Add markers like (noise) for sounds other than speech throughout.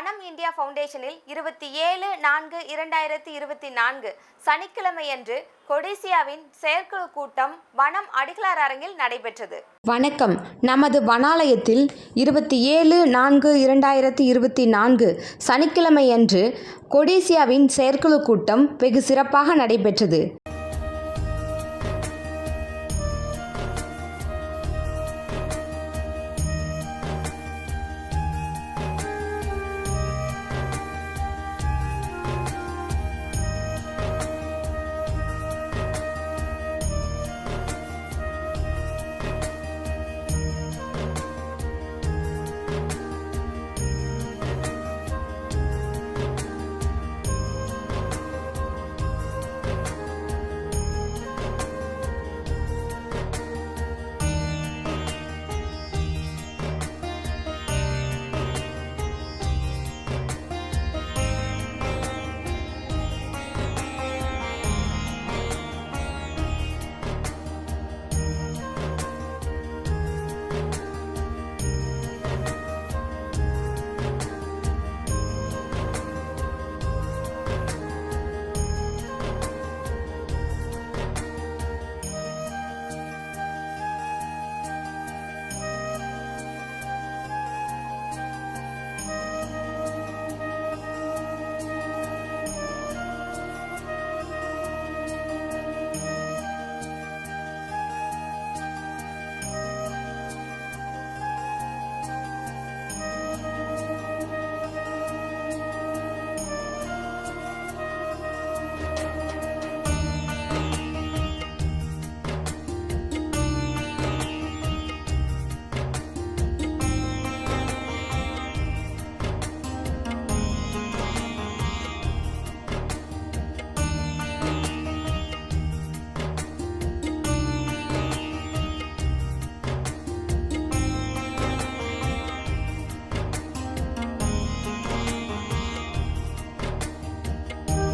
வனம் இந்தியா ஃபவுண்டேஷனில் இருபத்தி ஏழு நான்கு இரண்டாயிரத்தி இருபத்தி நான்கு சனிக்கிழமையன்று கொடிசியாவின் செயற்குழு கூட்டம் வனம் அடிகளார் அரங்கில் நடைபெற்றது. வணக்கம். நமது வனாலயத்தில் இருபத்தி ஏழு நான்கு இரண்டாயிரத்தி இருபத்தி நான்கு சனிக்கிழமையன்று கொடிசியாவின் செயற்குழு கூட்டம் வெகு சிறப்பாக நடைபெற்றது.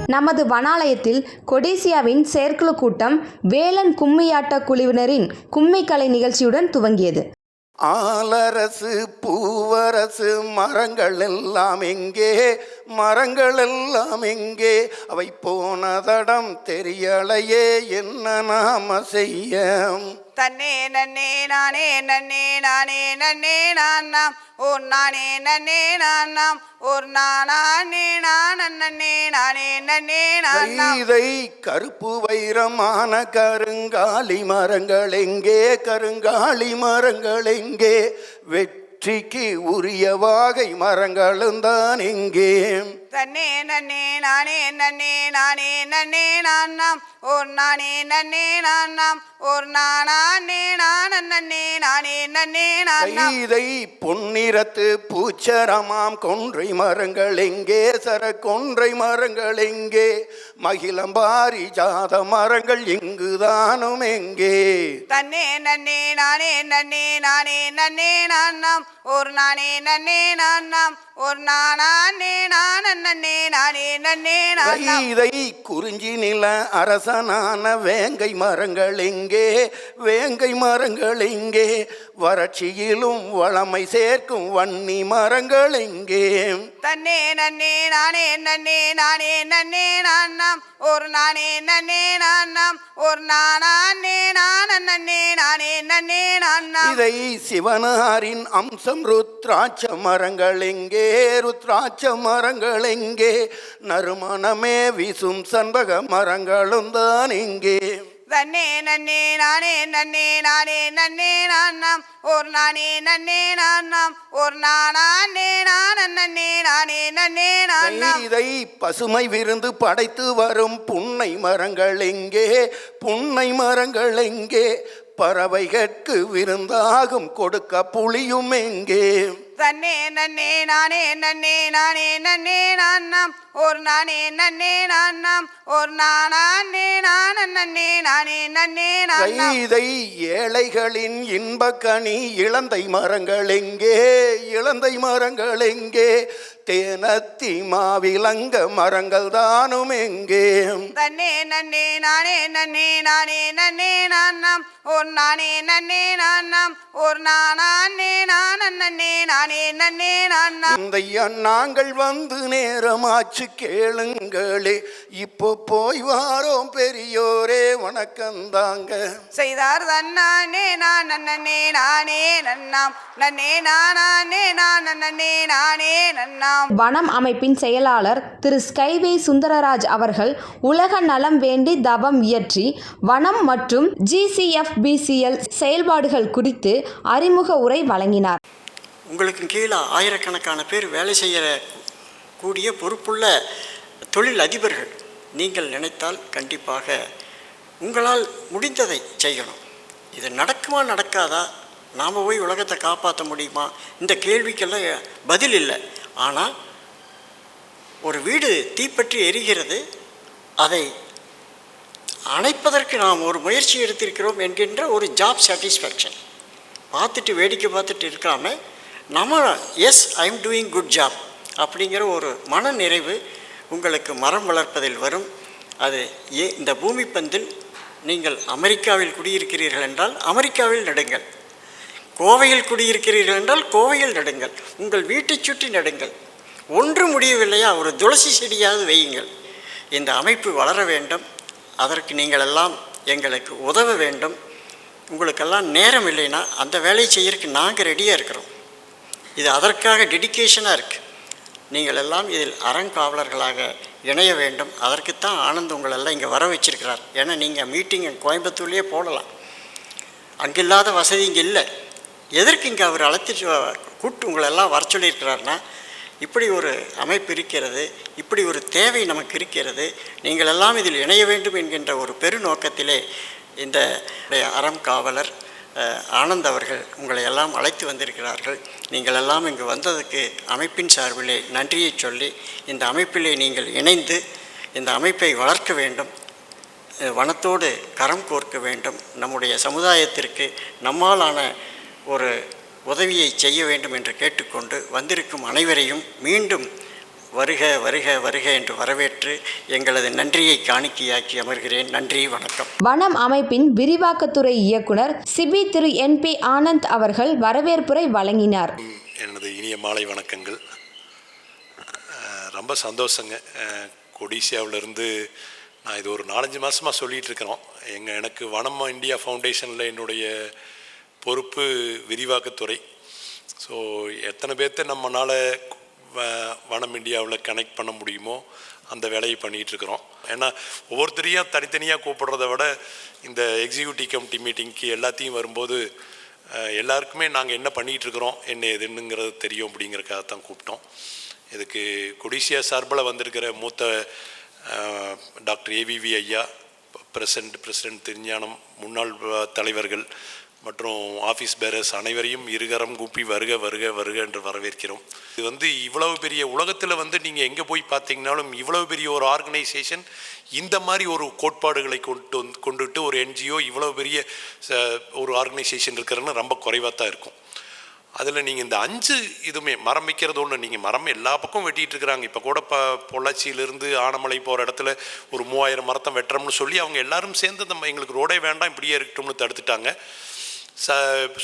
நமது வனாலயத்தில் கொடிசியாவின் செயற்குழு கூட்டம் வேலன் கும்மியாட்ட குழுவினரின் கும்மிக்கலை நிகழ்ச்சியுடன் துவங்கியது. ஆலரசு பூவரசு மரங்கள் எல்லாம் எங்கே? மரங்கள் எல்லாம் எங்கே? அவை போனதடம் தெரியலையே என்ன நாம செய்ய தன்னே நன்னே நானே நன்னே நானே நன்னே நான் நாம். ஓர் நானே நன்னே நான் நாம். ஓர் நானே நான் நன்னே நானே நன்னே நான் இதை கருப்பு வைரமான கருங்காலி மரங்கள் எங்கே? கருங்காலி மரங்கள் எங்கே? வெற்றிக்கு உரிய வாகை மரங்களும் தான் எங்கே? தன்னே நன்னே நானே நன்னே நானே நன்னே நான் நாம். ஓர் நானே நன்னே நான் நாம். ஓர் நானே நான் நன்னே நானே நன்னே நான் இதை பொன்னிறத்து பூச்சரமாம். கொன்றை மரங்கள் எங்கே? சர கொன்றை மரங்கள் எங்கே? மகிழம்பாரி ஜாத மரங்கள் இங்குதானும் எங்கே? தன்னே நன்னே நானே நன்னே நானே நன்னே நான் நாம். ஒரு நானே நன்னே நான் நாம். ஒரு நானே நான் நன்னே நானே நன்னே நான் இதை குறிஞ்சி நில அரசனான வேங்கை மரங்கள் எங்கே? வேங்கை மரங்கள் எங்கே? வறட்சியிலும் வளமை சேர்க்கும் வன்னி மரங்கள் எங்கே? தன்னே நன்னே நானே நன்னே நானே நன்னே நான் நாம். ஒரு நானே நன்னே நான் நாம். ஒரு நானே நான் நன்னே நானே நன்னே நான் நாம். இதை சிவனாரின் அம்சம் ருத்ராட்ச மரங்கள் எங்கே? ருத்ராட்ச மரங்கள் எங்கே? நறுமணமே வீசும் சண்பக மரங்களும் தான் இங்கே. தன்னே நன்னே நானே நன்னே நானே நன்னே நான் நாம். ஒரு நானே நன்னே நான் நாம். ஒரு நானே நான் நன்னே நானே நன்னே நான் இதை பசுமை விருந்து படைத்து வரும் புன்னை மரங்கள் எங்கே? புன்னை மரங்கள் எங்கே? பறவைகட்கு விருந்தாகும் கொடுக்க புளியும் எங்கே? தன்னே நன்னே நானே நன்னே நானே நன்னே நான் நாம். ஒரு நானே நன்னே நான் நாம். ஒரு நானே நான் நன்னே நானே நன்னே நான் இதை ஏழைகளின் இன்பக்கனி இளந்தை மரங்கள் எங்கே? இளந்தை மரங்கள் எங்கே? தேனத்தி மாவிலங்க மரங்கள் தானும் எங்கே? தன்னே நன்னே நானே நன்னே நானே நன்னே நான் நாம் ஒரு நானே நன்னே நான் நாம் ஒரு நானே நான் நன்னே நானே நானே நன்னே நானா இந்த நாங்கள் வந்து நேரமாச்சு கேளுங்களே இப்போ போய் வாரோம் பெரியோரே வணக்கந்தாங்க செய்தார் தன்னானே நான் நன்னே நானே நன்னாம் நன்னே நானே நான் நன்னே நானே நன்னாம் வனம் அமைப்பின் செயலாளர் திரு. ஸ்கைவே சுந்தரராஜ் அவர்கள் உலக நலம் வேண்டி தவம் இயற்றி வனம் மற்றும் ஜிசிஎஃப்பிசிஎல் செயல்பாடுகள் குறித்து அறிமுக உரை வழங்கினார். உங்களுக்கு கீழே ஆயிரக்கணக்கான பேர் வேலை செய்கிற கூடிய பொறுப்புள்ள தொழில் அதிபர்கள் நீங்கள் நினைத்தால் கண்டிப்பாக உங்களால் முடிந்ததை செய்யணும். இது நடக்குமா நடக்காதா? நாம் போய் உலகத்தை காப்பாற்ற முடியுமா? இந்த கேள்விக்கெல்லாம் பதில் இல்லை. ஆனால் ஒரு வீடு தீப்பற்றி எரிகிறது. அதை அணைப்பதற்கு நாம் ஒரு முயற்சி எடுத்திருக்கிறோம் என்கின்ற ஒரு ஜாப் சாட்டிஸ்ஃபேக்ஷன் பார்த்துட்டு வேடிக்கை பார்த்துட்டு இருக்காமல் நம்ம S I M doing good job அப்படிங்கிற ஒரு மன நிறைவு உங்களுக்கு மரம் வளர்ப்பதில் வரும். அது ஏ இந்த பூமி பந்தில் நீங்கள் அமெரிக்காவில் குடியிருக்கிறீர்கள் என்றால் அமெரிக்காவில் நடுங்கள். கோவையில் குடியிருக்கிறீர்கள் என்றால் கோவையில் நடுங்கள். உங்கள் வீட்டை சுற்றி நடுங்கள். ஒன்று முடியவில்லையா? ஒரு துளசி செடியாவது வையுங்கள். இந்த அமைப்பு வளர வேண்டும். அதற்கு நீங்கள் எல்லாம் எங்களுக்கு உதவ வேண்டும். உங்களுக்கெல்லாம் நேரம் இல்லைன்னா அந்த வேலையை செய்யறதுக்கு நாங்கள் ரெடியாக இருக்கிறோம். இது அதற்காக டெடிகேஷனாக இருக்குது நீங்கள் எல்லாம் இதில் அறங்காவலர்களாக இணைய வேண்டும். அதற்குத்தான் ஆனந்த் உங்களெல்லாம் இங்கே வர வச்சிருக்கிறார். ஏன்னா நீங்கள் மீட்டிங் கோயம்புத்தூர்லேயே போடலாம். அங்கில்லாத வசதி இங்கே இல்லை. எதற்கு இங்கே அவர் அழைச்சிட்டு கூட்டு உங்களெல்லாம் வர சொல்லியிருக்கிறாருன்னா இப்படி ஒரு அமைப்பு இருக்கிறது இப்படி ஒரு தேவை நமக்கு இருக்கிறது நீங்கள் எல்லாம் இதில் இணைய வேண்டும் என்கின்ற ஒரு பெருநோக்கத்திலே இந்த அறம் காவலர் ஆனந்த் அவர்கள் உங்களை எல்லாம் அழைத்து வந்திருக்கிறார்கள். நீங்கள் எல்லாம் இங்கு வந்ததுக்கு அமைப்பின் சார்பிலே நன்றியை சொல்லி இந்த அமைப்பிலே நீங்கள் இணைந்து இந்த அமைப்பை வளர்க்க வேண்டும். வனத்தோடு கரம் கோர்க்க வேண்டும். நம்முடைய சமுதாயத்திற்கு நம்மாலான ஒரு உதவியை செய்ய வேண்டும் என்று கேட்டுக்கொண்டு வந்திருக்கும் அனைவரையும் மீண்டும் வருக வருக வருக என்று வரவேற்று எங்களது நன்றியை காணிக்கையாக்கி அமர்கிறேன். நன்றி வணக்கம். வனம் அமைப்பின் விரிவாக்கத்துறை இயக்குனர் சிபி திரு என் பி ஆனந்த் அவர்கள் வரவேற்புரை வழங்கினார். எனது இனிய மாலை வணக்கங்கள். ரொம்ப சந்தோஷங்க. கொடிசியாவிலேருந்து நான் இது ஒரு நாலஞ்சு மாதமாக சொல்லிகிட்டு இருக்கிறோம். எங்கள் எனக்கு வனம் இந்தியா ஃபவுண்டேஷனில் என்னுடைய பொறுப்பு விரிவாக்கத்துறை. ஸோ எத்தனை பேர்த்த நம்மளால் வனம் இந்தியாவில் கனெக்ட் பண்ண முடியுமோ அந்த வேலையை பண்ணிகிட்டு இருக்கிறோம் ஏன்னா ஒவ்வொருத்தரையும் தனித்தனியாக கூப்பிடுறத விட இந்த எக்ஸிக்யூட்டிவ் கமிட்டி மீட்டிங்க்கு எல்லாத்தையும் வரும்போது எல்லாருக்குமே நாங்கள் என்ன பண்ணிகிட்டு இருக்கிறோம் என்ன எதுன்னுங்கிறது தெரியும் அப்படிங்கிறக்காக தான் கூப்பிட்டோம். இதுக்கு கொடிசியா சார்பில் வந்திருக்கிற மூத்த டாக்டர் ஏவிவி ஐயா பிரசிடண்ட் பிரசிடென்ட் திருஞானம் முன்னாள் தலைவர்கள் மற்றும் ஆஃபீஸ் பேரர்ஸ் அனைவரையும் இருகரம் கூப்பி வருக வருக வருக என்று வரவேற்கிறோம். இது வந்து இவ்வளவு பெரிய உலகத்தில் வந்து நீங்கள் எங்கே போய் பார்த்தீங்கனாலும் இவ்வளவு பெரிய ஒரு ஆர்கனைசேஷன் இந்த மாதிரி ஒரு கோட்பாடுகளை கொண்டு வந்து கொண்டுட்டு ஒரு என்ஜிஓ இவ்வளவு பெரிய ச- ஒரு ஆர்கனைசேஷன் இருக்கிறன்னு ரொம்ப குறைவாக தான் இருக்கும். அதில் நீங்கள் இந்த அஞ்சு இதுவுமே மரம் வைக்கிறது ஒன்று நீங்கள் மரம் எல்லா பக்கம் வெட்டிகிட்டு இருக்கிறாங்க. இப்போ கூட ப பொள்ளாச்சியிலேருந்து ஆனமலை போகிற இடத்துல ஒரு மூவாயிரம் மரத்தை வெட்டுறோம்னு சொல்லி அவங்க எல்லாரும் சேர்ந்து நம்ம எங்களுக்கு ரோடே வேண்டாம் இப்படியே இருக்கட்டும்னு தடுத்துட்டாங்க. ச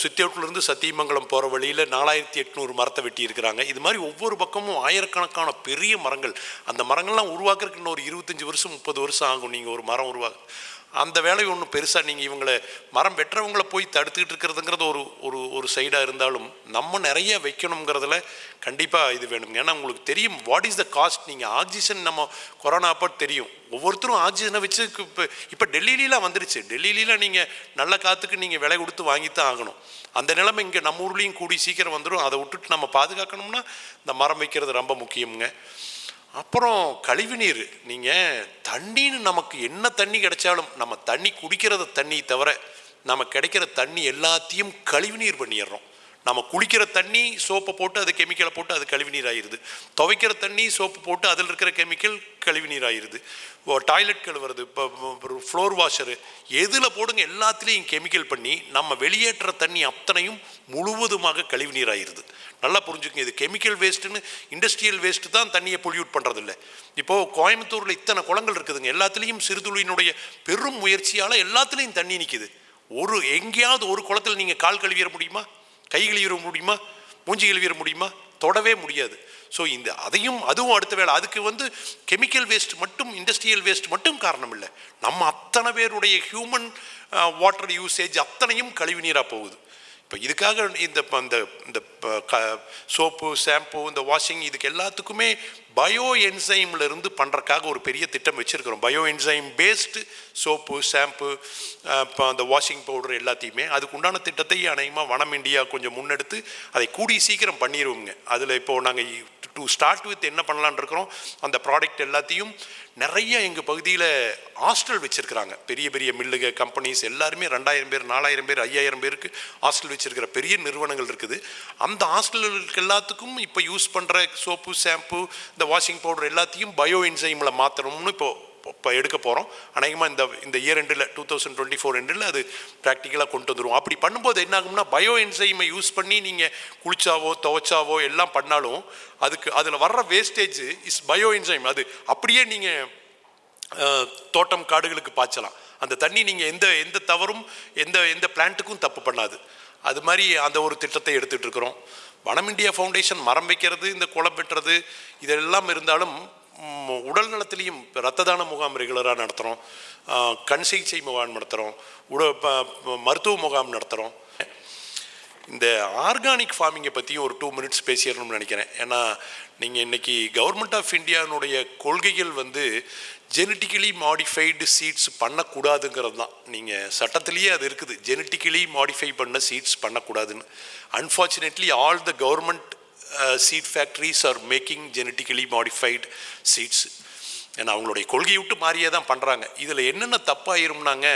சித்தியோட்டிலிருந்து சத்தியமங்கலம் போகிற வழியில் நாலாயிரத்தி எட்நூறு மரத்தை வெட்டி இருக்கிறாங்க இது மாதிரி ஒவ்வொரு பக்கமும் ஆயிரக்கணக்கான பெரிய மரங்கள். அந்த மரங்கள்லாம் உருவாக்குறதுக்கு இன்னும் ஒரு இருபத்தஞ்சி வருஷம் முப்பது வருஷம் ஆகும். நீங்கள் ஒரு மரம் உருவாக்கு அந்த வேலை ஒன்றும் பெருசாக நீங்கள் இவங்களை மரம் வெட்டுறவங்கள போய் தடுத்துக்கிட்டு இருக்கிறதுங்கிறது ஒரு ஒரு ஒரு சைடாக இருந்தாலும் நம்ம நிறைய வைக்கணுங்கிறதுல கண்டிப்பாக இது வேணும் ஏன்னா உங்களுக்கு தெரியும் வாட் இஸ் த காஸ்ட் நீங்கள் ஆக்சிஜன் நம்ம கொரோனா அப்போ தெரியும். ஒவ்வொருத்தரும் ஆக்சிஜனை வச்சு இப்போ இப்போ டெல்லியிலாம் வந்துருச்சு. டெல்லியிலாம் நீங்கள் நல்ல காற்றுக்கு நீங்கள் விலை கொடுத்து வாங்கித்தான் ஆகணும். அந்த நிலைமை இங்கே நம்ம ஊர்லேயும் கூடி சீக்கிரம் வந்துடும் அதை விட்டுட்டு நம்ம பாதுகாக்கணும்னா இந்த மரம் வைக்கிறது ரொம்ப முக்கியம்ங்க. அப்புறம் கழிவுநீர் நீங்கள் தண்ணின்னு நமக்கு என்ன தண்ணி கிடைச்சாலும் நம்ம தண்ணி குடிக்கிறத தண்ணி தவிர நம்ம கிடைக்கிற தண்ணி எல்லாத்தையும் கழிவுநீர் பண்ணிடுறோம். நம்ம குளிக்கிற தண்ணி சோப்பை போட்டு அது கெமிக்கலை போட்டு அது கழிவுநீர் ஆயிடுது. துவைக்கிற தண்ணி சோப்பு போட்டு அதில் இருக்கிற கெமிக்கல் கழிவுநீர் ஆயிடுது. டாய்லெட் கழுவுறது இப்போ ஃப்ளோர் வாஷரு எதில் போடுங்க எல்லாத்துலேயும் கெமிக்கல் பண்ணி நம்ம வெளியேற்ற தண்ணி அத்தனையும் முழுவதுமாக கழிவுநீர் ஆயிடுது. நல்லா புரிஞ்சுக்கங்க. இது கெமிக்கல் வேஸ்ட்டுன்னு இண்டஸ்ட்ரியல் வேஸ்ட்டு தான் தண்ணியை பொல்யூட் பண்ணுறதில்ல இப்போது கோயம்புத்தூரில் இத்தனை குளங்கள் இருக்குதுங்க. எல்லாத்துலேயும் சிறுதுளியினுடைய பெரும் முயற்சியால் எல்லாத்துலேயும் தண்ணி நிற்கிது ஒரு எங்கேயாவது ஒரு குளத்தில் நீங்கள் கால் கழுவிட முடியுமா? கை கழுவிட முடியுமா? மூஞ்சி கழுவிட முடியுமா? தொடவே முடியாது. ஸோ இந்த அதையும் அதுவும் அடுத்த வேலை அதுக்கு வந்து கெமிக்கல் வேஸ்ட் மட்டும் இண்டஸ்ட்ரியல் வேஸ்ட் மட்டும் காரணம் இல்லை. நம்ம அத்தனை பேருடைய ஹியூமன் வாட்டர் யூசேஜ் அத்தனையும் கழிவு நீராக போகுது. இப்போ இதுக்காக இந்த ப- இந்த க சோப்பு ஷாம்பு இந்த வாஷிங் இதுக்கு எல்லாத்துக்குமே பயோ என்சைம்லேருந்து பண்ணுறக்காக ஒரு பெரிய திட்டம் வச்சுருக்கிறோம். Bio enzyme based soap shampoo இப்போ அந்த வாஷிங் பவுடர் எல்லாத்தையுமே அதுக்கு உண்டான திட்டத்தை அநேகமாக வனம் இந்தியா கொஞ்சம் முன்னெடுத்து அதை கூடி சீக்கிரம் பண்ணிடுவோங்க அதில் இப்போது நாங்கள் டு ஸ்டார்ட் வித் என்ன பண்ணலான்னு இருக்கிறோம்? அந்த ப்ராடக்ட் எல்லாத்தையும் நிறைய எங்கள் பகுதியில் ஹாஸ்டல் வச்சுருக்கிறாங்க. பெரிய பெரிய மில்லுக கம்பெனிஸ் எல்லாருமே ரெண்டாயிரம் பேர் நாலாயிரம் பேர் ஐயாயிரம் பேருக்கு ஹாஸ்டல் வச்சுருக்கிற பெரிய நிறுவனங்கள் இருக்குது. அந்த ஹாஸ்டல்களுக்கு எல்லாத்துக்கும் இப்போ யூஸ் பண்ணுற சோப்பு ஷாம்பு இந்த வாஷிங் பவுடர் எல்லாத்தையும் பயோ என்சைமில் மாற்றணும்னு இப்போது இப்போ எடுக்க போகிறோம் அநேகமாக இந்த இந்த இயர் ரெண்டில் டூ தௌசண்ட் டுவெண்ட்டி ஃபோர் எண்டில் அது ப்ராக்டிக்கலாக கொண்டு வந்துடும் அப்படி பண்ணும்போது என்ன ஆகும்னா பயோ என்சைமை யூஸ் பண்ணி நீங்கள் குளிச்சாவோ துவைச்சாவோ எல்லாம் பண்ணாலும் அதுக்கு அதில் வர்ற வேஸ்டேஜ் இஸ் பயோ என்சைம் அது அப்படியே நீங்கள் தோட்டம் காடுகளுக்கு பாய்ச்சலாம். அந்த தண்ணி நீங்கள் எந்த எந்த தவறும் எந்த எந்த பிளான்ட்டுக்கும் தப்பு பண்ணாது. அது மாதிரி அந்த ஒரு திட்டத்தை எடுத்துகிட்டு இருக்கிறோம். வனம் இந்தியா ஃபவுண்டேஷன் மரம் வைக்கிறது இந்த குளம் வெட்டுறது இதெல்லாம் இருந்தாலும் உடல் நலத்திலையும் ரத்த தான முகாம் ரெகுலராக நடத்துகிறோம் கண் சிகிச்சை முகாம் நடத்துகிறோம் உட ப- மருத்துவ முகாம் நடத்துகிறோம் இந்த ஆர்கானிக் ஃபார்மிங்கை பற்றியும் ஒரு டூ மினிட்ஸ் பேசிடணும்னு நினைக்கிறேன். ஏன்னா நீங்கள் இன்றைக்கி கவர்மெண்ட் ஆஃப் இந்தியானுடைய கொள்கைகள் வந்து ஜெனட்டிக்கலி மாடிஃபைடு சீட்ஸ் பண்ணக்கூடாதுங்கிறது தான். நீங்கள் சட்டத்திலேயே அது இருக்குது. ஜெனட்டிக்கலி மாடிஃபை பண்ண சீட்ஸ் பண்ணக்கூடாதுன்னு. Unfortunately all the government seed factories are making genetically modified seeds ஏன்னா அவங்களுடைய கொள்கையை விட்டு மாறியே தான் பண்ணுறாங்க இதில் என்னென்ன தப்பாயிரும்னாங்க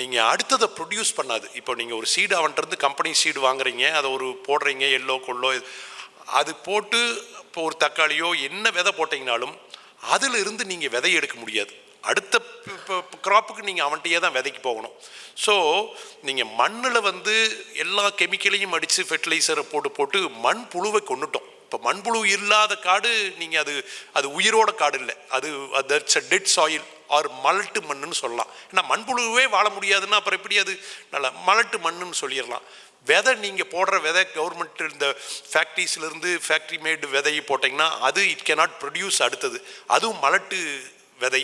நீங்கள் அடுத்ததை ப்ரொடியூஸ் பண்ணாது. இப்போ நீங்கள் ஒரு சீடு அவன்கிட்ட கம்பெனி சீடு வாங்குறீங்க அதை ஒரு போடுறீங்க எல்லோ கொள்ளோ அது போட்டு இப்போ ஒரு தக்காளியோ என்ன விதை போட்டிங்கனாலும் அதிலிருந்து நீங்கள் விதை எடுக்க முடியாது. அடுத்த க்ராப்புக்கு நீங்கள் அவன்கிட்டயே தான் விதைக்கு போகணும். ஸோ நீங்கள் மண்ணில் வந்து எல்லா கெமிக்கலையும் அடித்து ஃபெர்டிலைசரை போட்டு போட்டு மண் புழுவை கொண்டுட்டோம் இப்போ மண்புழு இல்லாத காடு நீங்கள் அது அது உயிரோட காடு இல்லை. அது that's a dead soil or மலட்டு மண்ணுன்னு சொல்லலாம். ஏன்னா மண்புழுவே வாழ முடியாதுன்னா அப்புறம் எப்படி அது? நல்லா மலட்டு மண்ணுன்னு சொல்லிடலாம். விதை நீங்கள் போடுற விதை கவர்மெண்ட் இந்த ஃபேக்ட்ரிஸ்லேருந்து ஃபேக்ட்ரி மேடு விதையை போட்டிங்கன்னா அது இட் cannot ப்ரொடியூஸ் அடுத்தது. அதுவும் மலட்டு விதை.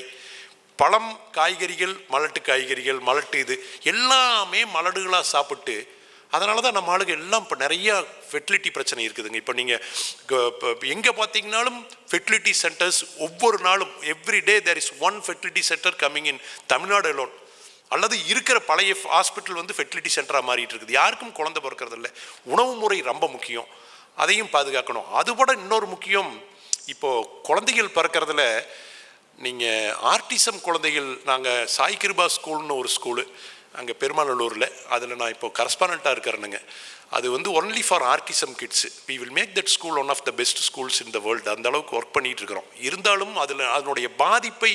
பழம் காய்கறிகள் மலட்டு காய்கறிகள் மலட்டு இது எல்லாமே மலடுகளாக சாப்பிட்டு அதனால தான் நம்ம ஆளுங்க எல்லாம் இப்போ நிறையா ஃபெர்டிலிட்டி பிரச்சனை இருக்குதுங்க. இப்போ நீங்கள் எங்கே பார்த்தீங்கனாலும் ஃபெர்டிலிட்டி சென்டர்ஸ் ஒவ்வொரு நாளும் every day there is one fertility center coming in Tamil Nadu loan அல்லது இருக்கிற பழைய ஹாஸ்பிட்டல் வந்து ஃபெர்டிலிட்டி சென்டராக மாறிட்டு இருக்குது. யாருக்கும் குழந்தை பிறக்கிறதில்ல. உணவு முறை ரொம்ப முக்கியம். அதையும் பாதுகாக்கணும். அதுபோட இன்னொரு முக்கியம் இப்போது குழந்தைகள் பிறக்கிறதுல நீங்கள் ஆர்டிசம் குழந்தைகள் நாங்கள் சாய் கிருபா ஸ்கூல்னு ஒரு ஸ்கூலு அங்கே பெருமாநல்லூரில். அதில் நான் இப்போ கரஸ்பாண்டண்ட்டாக இருக்கிறேனுங்க. அது வந்து only for autism kids we will make that school one of the best schools in the world அந்த அளவுக்கு ஒர்க் பண்ணிகிட்டு இருக்கிறோம். இருந்தாலும் அதில் அதனுடைய பாதிப்பை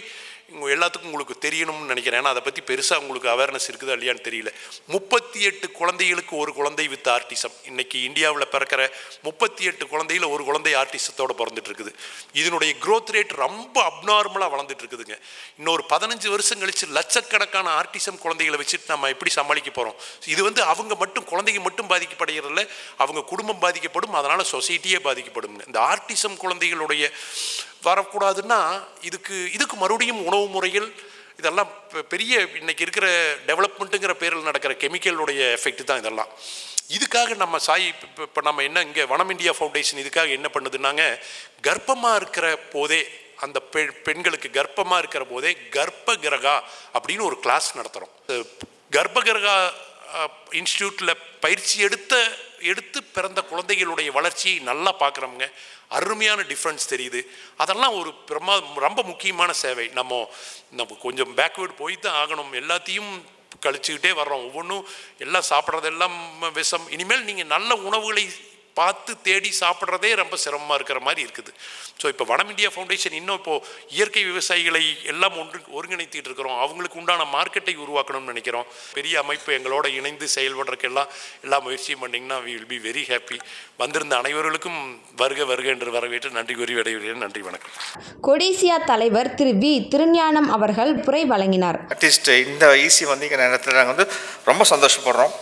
உங்கள் எல்லாத்துக்கும் உங்களுக்கு தெரியணும்னு நினைக்கிறேன். ஏன்னா அதை பற்றி பெருசாக உங்களுக்கு அவேர்னஸ் இருக்குதா இல்லையான்னு தெரியல. முப்பத்தி எட்டு குழந்தைகளுக்கு ஒரு குழந்தை வித் ஆர்டிசம் இன்னைக்கு இந்தியாவில் பிறக்கிற முப்பத்தி எட்டு குழந்தையில் ஒரு குழந்தை ஆர்டிசத்தோடு பிறந்துட்டு இருக்குது. இதனுடைய க்ரோத் ரேட் ரொம்ப அப்நார்மலாக வளர்ந்துட்டு இருக்குதுங்க. இன்னொரு பதினஞ்சு வருஷம் கழிச்சு லட்சக்கணக்கான ஆர்டிசம் குழந்தைகளை வச்சுட்டு நம்ம எப்படி சமாளிக்க போகிறோம் இது வந்து அவங்க மட்டும் குழந்தைங்க மட்டும் பாதிக்கப்படுகிறதில்ல. அவங்க குடும்பம் பாதிக்கப்படும். அதனால் சொசைட்டியே பாதிக்கப்படுங்க இந்த ஆர்டிசம் குழந்தைகளுடைய வரக்கூடாதுன்னா இதுக்கு இதுக்கு மறுபடியும் உணவு முறையில் இதெல்லாம் பெரிய இன்னைக்கு இருக்கிற டெவலப்மெண்ட்டுங்கிற பேரில் நடக்கிற கெமிக்கலுடைய எஃபெக்ட் தான் இதெல்லாம். இதுக்காக நம்ம சாய் இப்போ நம்ம என்ன இங்கே வனம் இந்தியா ஃபவுண்டேஷன் இதுக்காக என்ன பண்ணுதுன்னாங்க கர்ப்பமாக இருக்கிற போதே அந்த பெ பெண்களுக்கு கர்ப்பமாக இருக்கிற போதே கர்ப்ப கிரகா அப்படின்னு ஒரு கிளாஸ் நடத்துகிறோம் கர்ப்ப கிரகா இன்ஸ்டியூட்டில் பயிற்சி எடுத்த எடுத்து பிறந்த குழந்தைகளுடைய வளர்ச்சியை நல்லா பார்க்குறோமுங்க அருமையான டிஃப்ரென்ஸ் தெரியுது. அதெல்லாம் ஒரு பிரமா ரொம்ப முக்கியமான சேவை. நம்ம நம்ம கொஞ்சம் பேக்வேர்டு போய் தான் ஆகணும். எல்லாத்தையும் கழிச்சுக்கிட்டே வர்றோம். ஒவ்வொன்றும் எல்லாம் சாப்பிட்றதெல்லாம் விஷம். இனிமேல் நீங்கள் நல்ல உணவுகளை பார்த்து தேடி சாப்பிட்றதே ரொம்ப சிரமமாக இருக்கிற மாதிரி இருக்குது. ஸோ இப்போ வனம் இந்தியா ஃபவுண்டேஷன் இன்னும் இப்போது இயற்கை விவசாயிகளை எல்லாம் ஒன்று ஒருங்கிணைத்திட்டு இருக்கிறோம். அவங்களுக்கு உண்டான மார்க்கெட்டை உருவாக்கணும்னு நினைக்கிறோம். பெரிய அமைப்பு எங்களோட இணைந்து செயல்படுறதுக்கெல்லாம் எல்லா முயற்சியும் பண்ணிங்கன்னா we will be very happy வந்திருந்த அனைவர்களுக்கும் வருக வருக என்று வரவேற்று நன்றி கூறி விடைபெறுகிறேன். நன்றி வணக்கம். கொடிசியா தலைவர் திரு வி. திருஞானம் அவர்கள் புரை வழங்கினார். அட்லீஸ்ட் இந்த ஈசி வந்து இங்கே நேரத்தில் நாங்கள் வந்து ரொம்ப சந்தோஷப்படுறோம்.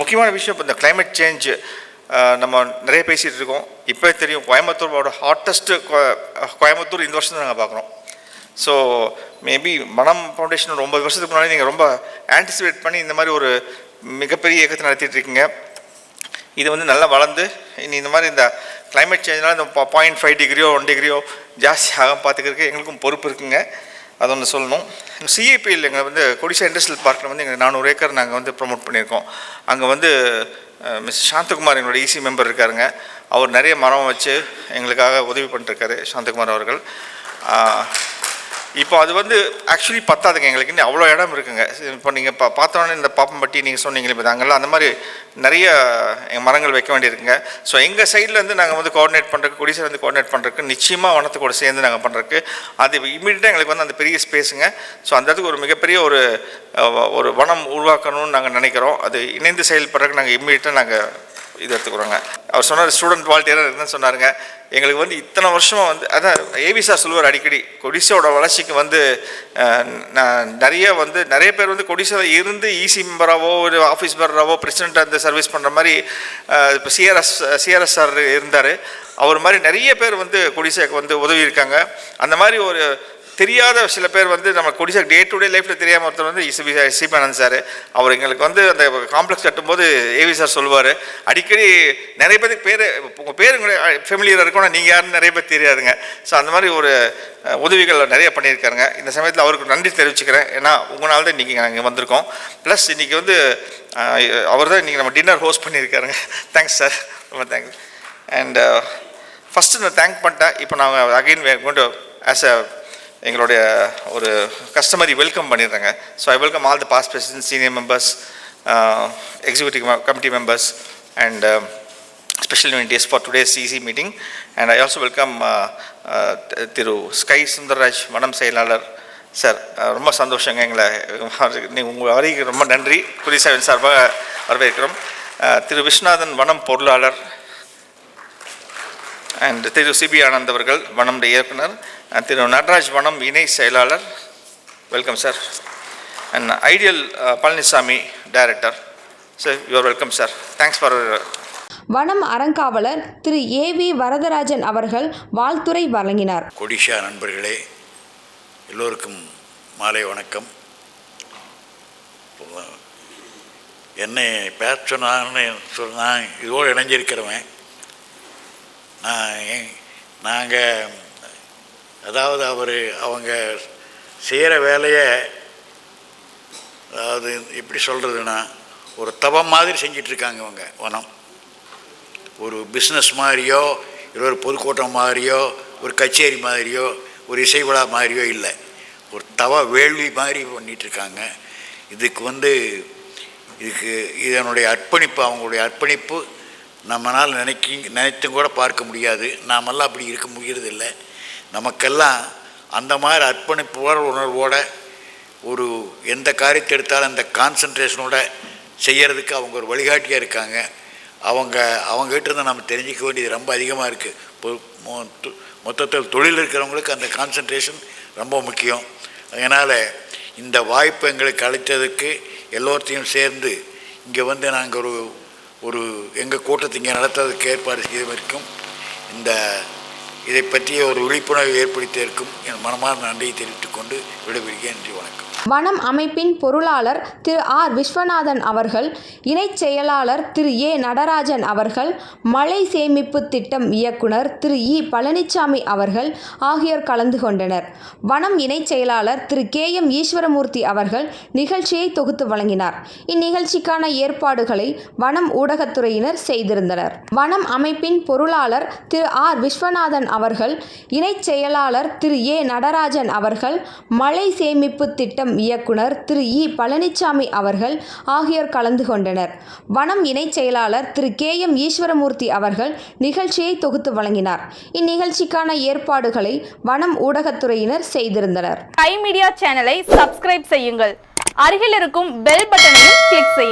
முக்கியமான விஷயம் இப்போ இந்த கிளைமேட் சேஞ்ச் நம்ம நிறைய பேசிகிட்டு இருக்கோம். இப்போ தெரியும் கோயம்புத்தூரோட ஹாட்டஸ்ட்டு கோயம்புத்தூர் இந்த வருஷம் தான் நாங்கள் பார்க்குறோம். ஸோ மேபி மனம் ஃபவுண்டேஷன் ஒரு ஒன்பது வருஷத்துக்கு முன்னாடி நீங்கள் ரொம்ப ஆன்டிசிபேட் பண்ணி இந்த மாதிரி ஒரு மிகப்பெரிய இயக்கத்தை நடத்திட்டு இருக்கீங்க. இது வந்து நல்லா வளர்ந்து இனி இந்த மாதிரி இந்த கிளைமேட் சேஞ்ச்னால் இந்த பாயிண்ட் ஃபைவ் டிகிரியோ ஒன் டிகிரியோ ஜாஸ்தி ஆகும் பார்த்துக்கிறதுக்கு எங்களுக்கும் பொறுப்பு இருக்குங்க. அது ஒன்று சொல்லணும் சிஏபியில் எங்கள் வந்து கொடிசா இண்டஸ்ட்ரியல் பார்க்கில் வந்து எங்கள் நானூறு ஏக்கர் நாங்கள் வந்து ப்ரோமோட் பண்ணியிருக்கோம். அங்கே வந்து மிஸ் சாந்தகுமார் எங்களோட இசி மெம்பர் இருக்காருங்க. அவர் நிறைய மரம் வச்சு எங்களுக்காக உதவி பண்ணிட்டுருக்காரு சாந்தகுமார் அவர்கள். இப்போ அது வந்து ஆக்சுவலி பத்தாதுங்க எங்களுக்கு. இன்னும் அவ்வளோ இடம் இருக்குங்க. இப்போ நீங்கள் பா பார்த்தோன்னே இந்த பாப்பம்பட்டி நீங்கள் சொன்னீங்களே இப்போ அங்கெல்லாம் அந்த மாதிரி நிறைய மரங்கள் வைக்க வேண்டியிருக்குங்க. ஸோ எங்கள் சைட்லேருந்து நாங்கள் வந்து கோஆர்டினேட் பண்ணுறக்கு குடிசை வந்து கோஆர்டினேட் பண்ணுறக்கு நிச்சயமாக வனத்துக்கூட சேர்ந்து நாங்கள் பண்ணுறக்கு அது இமீடியட்டாக எங்களுக்கு வந்து அந்த பெரிய ஸ்பேஸுங்க ஸோ அந்த இடத்துக்கு ஒரு மிகப்பெரிய ஒரு ஒரு வனம் உருவாக்கணும்னு நாங்கள் நினைக்கிறோம். அது இணைந்து செயல்படுறதுக்கு நாங்கள் இமீடியட்டாக நாங்கள் இது எடுத்துக்கிறோங்க அவர் சொன்னார் ஸ்டூடெண்ட் வாலண்டியராக இருந்தேன்னு சொன்னாருங்க. எங்களுக்கு வந்து இத்தனை வருஷமாக வந்து அதான் ஏவி சார் சொல்லுவார் அடிக்கடி கொடிசோட வளர்ச்சிக்கு வந்து நான் நிறைய வந்து நிறைய பேர் வந்து கொடிசாவில் இருந்து இசி மெம்பராகவோ ஒரு ஆஃபீஸ் மெம்பராகவோ பிரசிடெண்ட்டாக இருந்து சர்வீஸ் பண்ணுற மாதிரி இப்போ சிஆர்எஸ் சிஆர்எஸ் சார் இருந்தார். அவர் மாதிரி நிறைய பேர் வந்து கொடிசாக்கு வந்து உதவி இருக்காங்க. அந்த மாதிரி ஒரு தெரியாத சில பேர் வந்து நம்ம கொடிசா டே டு டே லைஃப்பில் தெரியாமல் ஒருத்தர் வந்து இசி சிபானந்த் சார். அவர் எங்களுக்கு வந்து அந்த காம்ப்ளெக்ஸ் கட்டும்போது ஏவி சார் சொல்லுவார். அடிக்கடி நிறைய பேருக்கு பேர் உங்கள் பேர் ஃபெமிலியராக இருக்கும் நீங்கள் யாருன்னு நிறைய பேர் தெரியாதுங்க. ஸோ அந்த மாதிரி ஒரு உதவிகள் நிறைய பண்ணியிருக்காருங்க. இந்த சமயத்தில் அவருக்கு நன்றி தெரிவிச்சுக்கிறேன். ஏன்னா உங்களால் தான் இன்றைக்கி நாங்கள் வந்திருக்கோம். ப்ளஸ் இன்றைக்கி வந்து அவர் தான் இன்றைக்கி நம்ம டின்னர் ஹோஸ்ட் பண்ணியிருக்காருங்க. தேங்க்ஸ் சார் ரொம்ப தேங்க்ஸ் அண்ட் ஃபஸ்ட்டு நான் தேங்க் பண்ணிட்டேன். இப்போ நாங்கள் அகைன் கொண்டு ஆஸ் அ எங்களுடைய ஒரு கஸ்டமரி வெல்கம் பண்ணிடுறேங்க. So I welcome all the past president senior members executive committee members and special days for today CC meeting and I also welcome திரு ஸ்கை சுந்தர்ராஜ் வனம் செயலாளர். சார் uh, ரொம்ப சந்தோஷங்க எங்களை (laughs) நீங்கள் உங்கள் வரைக்கும் ரொம்ப நன்றி. புலிசாவின் சார்பாக வரவேற்கிறோம். Uh, திரு விஸ்வநாதன் வனம் பொருளாளர் அண்ட் திரு சிபி ஆனந்த் அவர்கள் வனம் இயக்குனர். திரு நடராஜ் வனம் இணை செயலாளர். Welcome sir and ideal Palanisamy director sir you're welcome sir thanks for Vanam அறங்காவலர் திரு ஏ வி வரதராஜன் அவர்கள் வாழ்த்துரை வழங்கினார். கொடிஷா நண்பர்களே எல்லோருக்கும் மாலை வணக்கம். என்னை பேர் சொன்னான்னு சொன்னான் இதோடு இணைஞ்சிருக்கிறவன். நான் நாங்கள் அதாவது அவர் அவங்க செய்கிற வேலையை அதாவது எப்படி சொல்கிறதுன்னா ஒரு தவம் மாதிரி செஞ்சிட்ருக்காங்க அவங்க வனம். ஒரு பிஸ்னஸ் மாதிரியோ இல்லை ஒரு பொதுக்கூட்டம் மாதிரியோ ஒரு கச்சேரி மாதிரியோ ஒரு இசை விழா மாதிரியோ இல்லை. ஒரு தவ வேள்வி மாதிரி பண்ணிகிட்ருக்காங்க இதுக்கு வந்து இதுக்கு இதனுடைய அர்ப்பணிப்பு அவங்களுடைய அர்ப்பணிப்பு நம்மளால் நினைக்க நினைத்தும் கூட பார்க்க முடியாது. நாமெல்லாம் அப்படி இருக்க முடியறதில்லை. நமக்கெல்லாம் அந்த மாதிரி அர்ப்பணிப்பு உணர்வோட ஒரு எந்த காரியத்தை எடுத்தாலும் அந்த கான்சன்ட்ரேஷனோட செய்கிறதுக்கு அவங்க ஒரு வழிகாட்டியாக இருக்காங்க. அவங்க அவங்ககிட்ட இருந்து நம்ம தெரிஞ்சிக்க வேண்டியது ரொம்ப அதிகமாக இருக்குது மொத்தத்தில் தொழில் இருக்கிறவங்களுக்கு அந்த கான்சன்ட்ரேஷன் ரொம்ப முக்கியம். அதனால் இந்த வாய்ப்பு எங்களுக்கு அளித்ததுக்கு எல்லோர்த்தையும் சேர்ந்து இங்கே வந்து நாங்கள் ஒரு ஒரு எங்கள் கூட்டத்தை இங்கே நடத்துறதுக்கு ஏற்பாடு செய்த வரைக்கும் இந்த இதை பற்றிய ஒரு விழிப்புணர்வு ஏற்படுத்தியிருக்கும் என் மனமார்ந்த நன்றியை தெரிவித்துக்கொண்டு விடைபெறுகிறேன். நன்றி வணக்கம். வனம் அமைப்பின் பொருளாளர் திரு ஆர். விஸ்வநாதன் அவர்கள் இணைச் செயலாளர் திரு ஏ. நடராஜன் அவர்கள் மழை சேமிப்பு திட்டம் இயக்குனர் திரு இ. பழனிசாமி அவர்கள் ஆகியோர் கலந்து கொண்டனர். வனம் இணைச் செயலாளர் திரு கே. எம். ஈஸ்வரமூர்த்தி அவர்கள் நிகழ்ச்சியை தொகுத்து வழங்கினார். இந்நிகழ்ச்சிக்கான ஏற்பாடுகளை வனம் ஊடகத்துறையினர் செய்திருந்தனர். வனம் அமைப்பின் பொருளாளர் திரு ஆர். விஸ்வநாதன் அவர்கள் இணைச் செயலாளர் திரு ஏ. நடராஜன் அவர்கள் மழை சேமிப்பு திட்டம் இயக்குனர் திரு இ. பழனிசாமி அவர்கள் ஆகியோர் கலந்து கொண்டனர். வனம் இணைச் செயலாளர் திரு கே. எம். ஈஸ்வரமூர்த்தி அவர்கள் நிகழ்ச்சியை தொகுத்து வழங்கினார். இந்நிகழ்ச்சிக்கான ஏற்பாடுகளை வனம் ஊடகத்துறையினர் செய்திருந்தனர். கை மீடியா சேனலை சப்ஸ்கிரைப் செய்யுங்கள். அருகில் இருக்கும் பெல் பட்டனையும் கிளிக் செய்யுங்கள்.